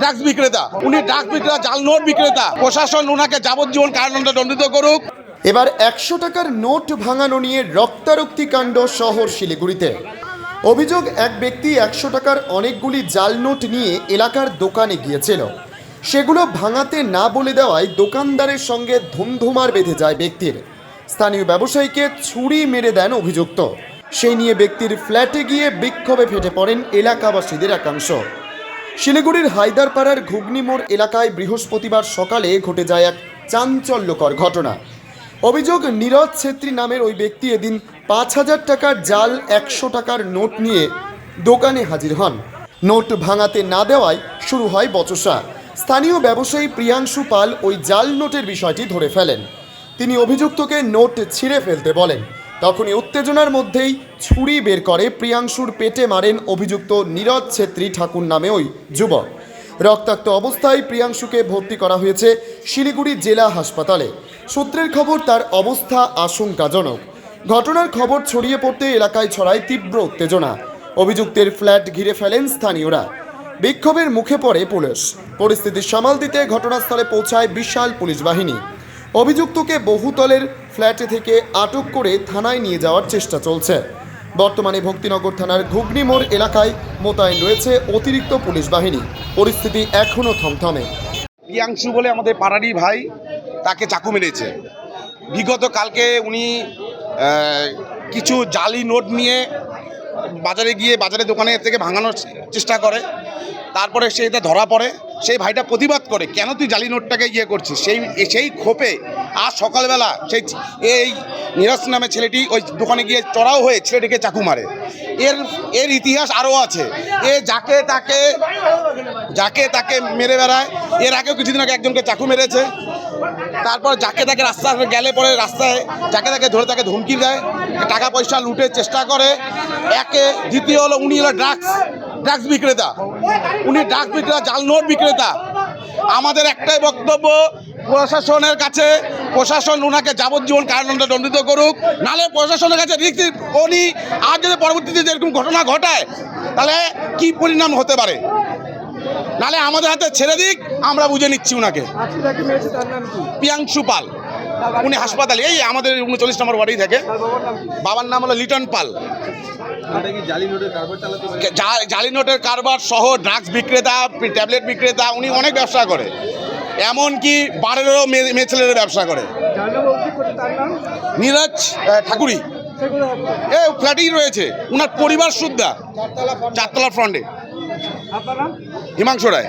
Drugs বিক্রেতা। উনি drugs বিক্রেতা, জাল নোট বিক্রেতা। প্রশাসন ওনাকে যাবজ্জীবন কারাদণ্ডে দণ্ডিত করুক। এবার একশো টাকার নোট ভাঙানো নিয়ে রক্তারক্তি কাণ্ড শহর শিলিগুড়িতে। অভিযোগ, এক ব্যক্তি একশো টাকার অনেকগুলি জাল নোট নিয়ে এলাকার দোকানে গিয়েছিল। সেগুলো ভাঙাতে না বলে দেওয়ায় দোকানদারের সঙ্গে ধুমধুমার বেঁধে যায় ব্যক্তির। স্থানীয় ব্যবসায়ীকে ছুরি মেরে দেন অভিযুক্ত। সেই নিয়ে ব্যক্তির ফ্ল্যাটে গিয়ে বিক্ষোভে ফেটে পড়েন এলাকাবাসীদের একাংশ। শিলিগুড়ির হায়দারপাড়ার ঘুগনি মোড় এলাকায় বৃহস্পতিবার সকালে ঘটে যায় এক চাঞ্চল্যকর ঘটনা। অভিযোগ, নীরজ ছেত্রী নামের ওই ব্যক্তি এদিন পাঁচ হাজার টাকার জাল, একশো টাকার নোট নিয়ে দোকানে হাজির হন। নোট ভাঙাতে না দেওয়ায় শুরু হয় বচসা। স্থানীয় ব্যবসায়ী প্রিয়াংশু পাল ওই জাল নোটের বিষয়টি ধরে ফেলেন। তিনি অভিযুক্তকে নোট ছিঁড়ে ফেলতে বলেন। তখনই উত্তেজনার মধ্যেই ছুরি বের করে প্রিয়াংশুর পেটে মারেন অভিযুক্ত নীরজ ছেত্রী ঠাকুর নামে ওই যুবক। রক্তাক্ত অবস্থায় প্রিয়াংশুকে ভর্তি করা হয়েছে শিলিগুড়ি জেলা হাসপাতালে। সূত্রের খবর, তার অবস্থা আশঙ্কাজনক। ঘটনার খবর ছড়িয়ে পড়তে এলাকায় ছড়ায় তীব্র উত্তেজনা। অভিযুক্তের ফ্ল্যাট ঘিরে ফেলেন স্থানীয়রা। বিক্ষোভের মুখে পড়ে পুলিশ। পরিস্থিতি সামাল দিতে ঘটনাস্থলে পৌঁছায় বিশাল পুলিশ বাহিনী। অভিযুক্তকে বহুতলের ফ্ল্যাটে থেকে আটক করে থানায় নিয়ে যাওয়ার চেষ্টা চলছে। বর্তমানে ভক্তিনগর থানার ঘুগনি মোড় এলাকায় মোতায়েন রয়েছে অতিরিক্ত পুলিশ বাহিনী। পরিস্থিতি এখনও থমথমে। প্রিয়াংশু বলে আমাদের পাড়ারই ভাই, তাকে চাকু মেরেছে। বিগত কালকে উনি কিছু জালি নোট নিয়ে বাজারে গিয়ে বাজারে দোকানে থেকে ভাঙানোর চেষ্টা করে। তারপরে সে এটা ধরা পড়ে, সেই ভাইটা প্রতিবাদ করে, কেন তুই জালি নোটটাকে ইয়ে করছিস? সেই সেই ক্ষোভে আজ সকালবেলা সেই এই নিরজ নামে ছেলেটি ওই দোকানে গিয়ে চড়াও হয়ে ছেলেটিকে চাকু মারে। এর এর ইতিহাস আরও আছে। এ যাকে তাকে যাকে তাকে মেরে বেড়ায়, এর আগেও কিছুদিন আগে একজনকে চাকু মেরেছে। তারপর যাকে তাকে রাস্তা গেলে পরে রাস্তায়, যাকে তাকে ধরে তাকে ধমকি দেয়, টাকা পয়সা লুটের চেষ্টা করে। একে, দ্বিতীয় হলো উনি হলো ড্রাগস ড্রাগস বিক্রেতা। উনি ড্রাগস বিক্রেতা জাল নোট বিক্রেতা। আমাদের একটাই বক্তব্য প্রশাসনের কাছে প্রশাসন ওনাকে যাবজ্জীবন কারাদণ্ডে দণ্ডিত করুক। নালে প্রশাসনের কাছে উনি আর যদি পরবর্তীতে যেরকম ঘটনা ঘটায় তাহলে কি পরিণাম হতে পারে? নালে আমাদের হাতে ছেড়ে দিক আমরা বুঝে নিচ্ছি ওনাকে পিয়াংশু পাল। উনি হাসপাতালে এই আমাদের উনচল্লিশ নম্বর ওয়ার্ডেই থাকে। বাবার নাম কি বাবার নাম হলো লিটন পাল জালি নোটের কারবার সহ ড্রাগস বিক্রেতা ট্যাবলেট বিক্রেতা উনি অনেক ব্যবসা করে। এমনকি বারেরও মেয়ে ছেলেরও ব্যবসা করে। নীরজ ঠাকুরি। এ ফ্ল্যাটেই রয়েছে। ওনার পরিবার সুদ্ধা চারতলা ফ্রন্টে হিমাংশু রায়।